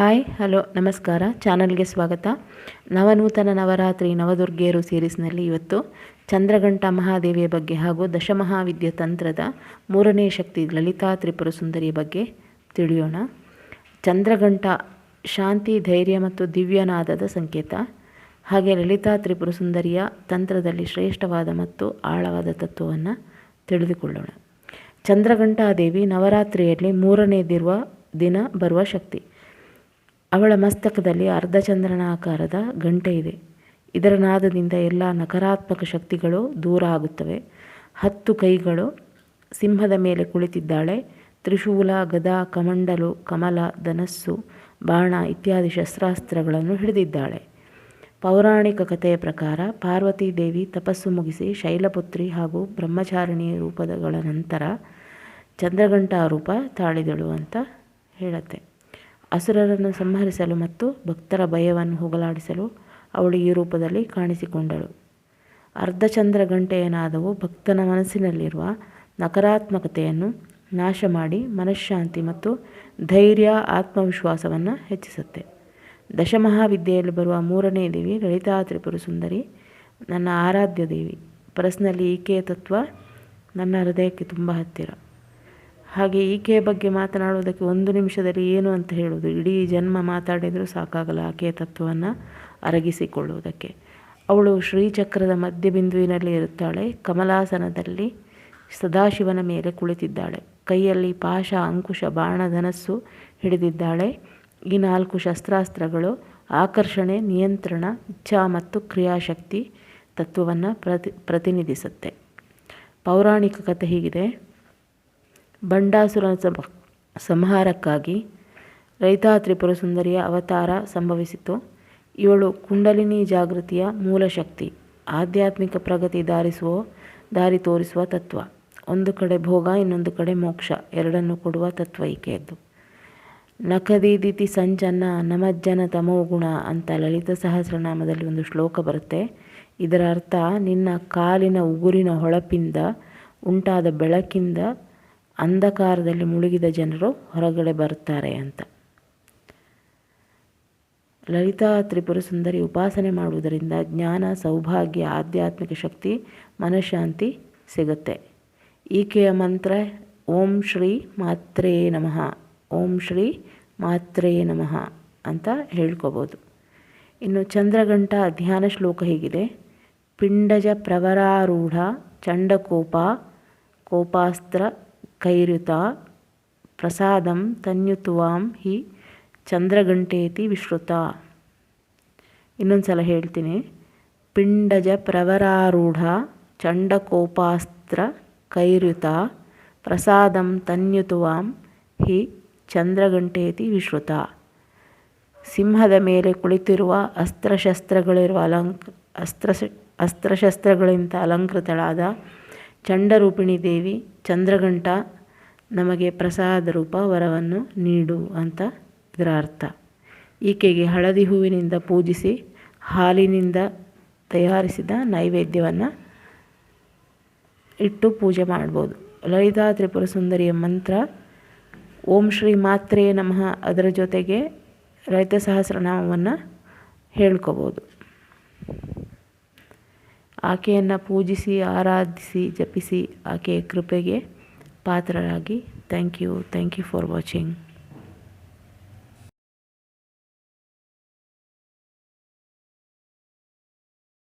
Hi hello ನಮಸ್ಕಾರ. ಚಾನಲ್ಗೆ ಸ್ವಾಗತ. ನವನೂತನ ನವರಾತ್ರಿ ನವದುರ್ಗೆಯರು ಸೀರೀಸ್ನಲ್ಲಿ ಇವತ್ತು ಚಂದ್ರಘಂಟ ಮಹಾದೇವಿಯ ಬಗ್ಗೆ ಹಾಗೂ ದಶಮಹಾವಿದ್ಯ ತಂತ್ರದ ಮೂರನೇ ಶಕ್ತಿ ಲಲಿತಾ ತ್ರಿಪುರ ಸುಂದರಿಯ ಬಗ್ಗೆ ತಿಳಿಯೋಣ. ಚಂದ್ರಘಂಟ ಶಾಂತಿ, ಧೈರ್ಯ ಮತ್ತು ದಿವ್ಯನಾದದ ಸಂಕೇತ. ಹಾಗೆ ಲಲಿತಾ ತ್ರಿಪುರ ಸುಂದರಿಯ ತಂತ್ರದಲ್ಲಿ ಶ್ರೇಷ್ಠವಾದ ಮತ್ತು ಆಳವಾದ ತತ್ವವನ್ನು ತಿಳಿದುಕೊಳ್ಳೋಣ. ಚಂದ್ರಘಂಟಾದೇವಿ ನವರಾತ್ರಿಯಲ್ಲಿ ಮೂರನೇದಿರುವ ದಿನ ಬರುವ ಶಕ್ತಿ. ಅವಳ ಮಸ್ತಕದಲ್ಲಿ ಅರ್ಧಚಂದ್ರನ ಆಕಾರದ ಗಂಟೆ ಇದೆ. ಇದರ ನಾದದಿಂದ ಎಲ್ಲ ನಕಾರಾತ್ಮಕ ಶಕ್ತಿಗಳು ದೂರ ಆಗುತ್ತವೆ. ಹತ್ತು ಕೈಗಳು ಸಿಂಹದ ಮೇಲೆ ಕುಳಿತಿದ್ದಾಳೆ. ತ್ರಿಶೂಲ, ಗದಾ, ಕಮಂಡಲು, ಕಮಲ, ಧನಸ್ಸು, ಬಾಣ ಇತ್ಯಾದಿ ಶಸ್ತ್ರಾಸ್ತ್ರಗಳನ್ನು ಹಿಡಿದಿದ್ದಾಳೆ. ಪೌರಾಣಿಕ ಕಥೆಯ ಪ್ರಕಾರ ಪಾರ್ವತಿ ದೇವಿ ತಪಸ್ಸು ಮುಗಿಸಿ ಶೈಲಪುತ್ರಿ ಹಾಗೂ ಬ್ರಹ್ಮಚಾರಿಣಿ ರೂಪದಗಳ ನಂತರ ಚಂದ್ರಗಂಟಾ ರೂಪ ತಾಳಿದಳು ಅಂತ ಹೇಳುತ್ತೆ. ಅಸುರರನ್ನು ಸಂಹರಿಸಲು ಮತ್ತು ಭಕ್ತರ ಭಯವನ್ನು ಹೋಗಲಾಡಿಸಲು ಅವಳು ಈ ರೂಪದಲ್ಲಿ ಕಾಣಿಸಿಕೊಂಡಳು. ಅರ್ಧಚಂದ್ರ ಗಂಟೆಯ ನಾದವು ಭಕ್ತನ ಮನಸ್ಸಿನಲ್ಲಿರುವ ನಕಾರಾತ್ಮಕತೆಯನ್ನು ನಾಶ ಮಾಡಿ ಮನಃಶಾಂತಿ ಮತ್ತು ಧೈರ್ಯ, ಆತ್ಮವಿಶ್ವಾಸವನ್ನು ಹೆಚ್ಚಿಸುತ್ತೆ. ದಶಮಹಾವಿದ್ಯೆಯಲ್ಲಿ ಬರುವ ಮೂರನೇ ದೇವಿ ಲಲಿತಾ ತ್ರಿಪುರ ಸುಂದರಿ, ನನ್ನ ಆರಾಧ್ಯ ದೇವಿ. ಪರ್ಸ್ನಲ್ಲಿ ಈಕೆಯ ತತ್ವ ನನ್ನ ಹೃದಯಕ್ಕೆ ತುಂಬ ಹತ್ತಿರ. ಹಾಗೆ ಈಕೆಯ ಬಗ್ಗೆ ಮಾತನಾಡುವುದಕ್ಕೆ ಒಂದು ನಿಮಿಷದಲ್ಲಿ ಏನು ಅಂತ ಹೇಳೋದು ಇಡೀ ಜನ್ಮ ಮಾತಾಡಿದರೂ ಸಾಕಾಗಲ್ಲ ಆಕೆಯ ತತ್ವವನ್ನು ಅರಗಿಸಿಕೊಳ್ಳುವುದಕ್ಕೆ. ಅವಳು ಶ್ರೀಚಕ್ರದ ಮಧ್ಯಬಿಂದುವಿನಲ್ಲಿ ಇರುತ್ತಾಳೆ. ಕಮಲಾಸನದಲ್ಲಿ ಸದಾಶಿವನ ಮೇಲೆ ಕುಳಿತಿದ್ದಾಳೆ. ಕೈಯಲ್ಲಿ ಪಾಶ ಅಂಕುಶ, ಬಾಣ, ಧನಸ್ಸು ಹಿಡಿದಿದ್ದಾಳೆ. ಈ ನಾಲ್ಕು ಶಸ್ತ್ರಾಸ್ತ್ರಗಳು ಆಕರ್ಷಣೆ, ನಿಯಂತ್ರಣ, ಇಚ್ಛಾ ಮತ್ತು ಕ್ರಿಯಾಶಕ್ತಿ ತತ್ವವನ್ನು ಪ್ರತಿ, ಪ್ರತಿನಿಧಿಸುತ್ತೆ. ಪೌರಾಣಿಕ ಕಥೆ ಹೀಗಿದೆ. ಬಂಡಾಸುರನ ಸಂಹಾರಕ್ಕಾಗಿ ರೈತಾ ತ್ರಿಪುರ ಸುಂದರಿಯ ಅವತಾರ ಸಂಭವಿಸಿತು. ಇವಳು ಕುಂಡಲಿನಿ ಜಾಗೃತಿಯ ಮೂಲ ಶಕ್ತಿ, ಆಧ್ಯಾತ್ಮಿಕ ಪ್ರಗತಿ ದಾರಿಸುವ, ದಾರಿ ತೋರಿಸುವ ತತ್ವ. ಒಂದು ಕಡೆ ಭೋಗ, ಇನ್ನೊಂದು ಕಡೆ ಮೋಕ್ಷ, ಎರಡನ್ನು ಕೊಡುವ ತತ್ವ ಈಕೆಯದ್ದು ನಖದೀದಿತಿ ಸಂಜನ ನಮಜ್ಜನ ತಮೋ ಗುಣ ಅಂತ ಲಲಿತ ಸಹಸ್ರನಾಮದಲ್ಲಿ ಒಂದು ಶ್ಲೋಕ ಬರುತ್ತೆ. ಇದರ ಅರ್ಥ, ನಿನ್ನ ಕಾಲಿನ ಉಗುರಿನ ಹೊಳಪಿಂದ ಉಂಟಾದ ಬೆಳಕಿಂದ ಅಂಧಕಾರದಲ್ಲಿ ಮುಳುಗಿದ ಜನರು ಹೊರಗಡೆ ಬರುತ್ತಾರೆ ಅಂತ. ಲಲಿತಾ ತ್ರಿಪುರ ಸುಂದರಿ ಉಪಾಸನೆ ಮಾಡುವುದರಿಂದ ಜ್ಞಾನ, ಸೌಭಾಗ್ಯ, ಆಧ್ಯಾತ್ಮಿಕ ಶಕ್ತಿ, ಮನಃಶಾಂತಿ ಸಿಗುತ್ತೆ. ಈಕೆಯ ಮಂತ್ರ, ಓಂ ಶ್ರೀ ಮಾತ್ರೇ ನಮಃ, ಓಂ ಶ್ರೀ ಮಾತ್ರೇ ನಮಃ ಅಂತ ಹೇಳ್ಕೋಬೋದು. ಇನ್ನು ಚಂದ್ರಗಂಟ ಧ್ಯಾನ ಶ್ಲೋಕ ಹೀಗಿದೆ. ಪಿಂಡಜ ಪ್ರವರಾರೂಢ ಚಂಡಕೋಪ ಕೋಪಾಸ್ತ್ರ ಕೈರುತ ಪ್ರಸಾದಂ ತನ್ಯುತ್ವಾಂ ಹಿ ಚಂದ್ರಗಂಟೇತಿ ವಿಶ್ರುತ. ಇನ್ನೊಂದು ಸಲ ಹೇಳ್ತೀನಿ. ಪಿಂಡಜ ಪ್ರವರಾರೂಢ ಚಂಡಕೋಪಾಸ್ತ್ರ ಕೈರುತ ಪ್ರಸಾದಂ ತನ್ಯುತುವಾಂ ಹಿ ಚಂದ್ರಗಂಟೇತಿ ವಿಶ್ರುತ. ಸಿಂಹದ ಮೇಲೆ ಕುಳಿತಿರುವ ಅಸ್ತ್ರಶಸ್ತ್ರಗಳಿರುವ ಅಲಂಕ ಅಸ್ತ್ರ ಅಸ್ತ್ರಶಸ್ತ್ರಗಳಿಂದ ಅಲಂಕೃತಳಾದ ಚಂಡರೂಪಿಣಿ ದೇವಿ ಚಂದ್ರಘಂಟ ನಮಗೆ ಪ್ರಸಾದ ರೂಪ ವರವನ್ನು ನೀಡು ಅಂತ ಇದರ ಅರ್ಥ. ಈಕೆಗೆ ಹಳದಿ ಹೂವಿನಿಂದ ಪೂಜಿಸಿ ಹಾಲಿನಿಂದ ತಯಾರಿಸಿದ ನೈವೇದ್ಯವನ್ನು ಇಟ್ಟು ಪೂಜೆ ಮಾಡ್ಬೋದು. ಲಲಿತಾ ತ್ರಿಪುರ ಸುಂದರಿಯ ಮಂತ್ರ, ಓಂ ಶ್ರೀ ಮಾತ್ರೇ ನಮಃ, ಅದರ ಜೊತೆಗೆ ರೈತ ಸಹಸ್ರನಾಮವನ್ನು ಹೇಳ್ಕೋಬೋದು. ಆಕೆಯನ್ನು ಪೂಜಿಸಿ ಆರಾಧಿಸಿ ಜಪಿಸಿ ಆಕೆಯ ಕೃಪೆಗೆ ಪಾತ್ರರಾಗಿ. Thank you thank you for watching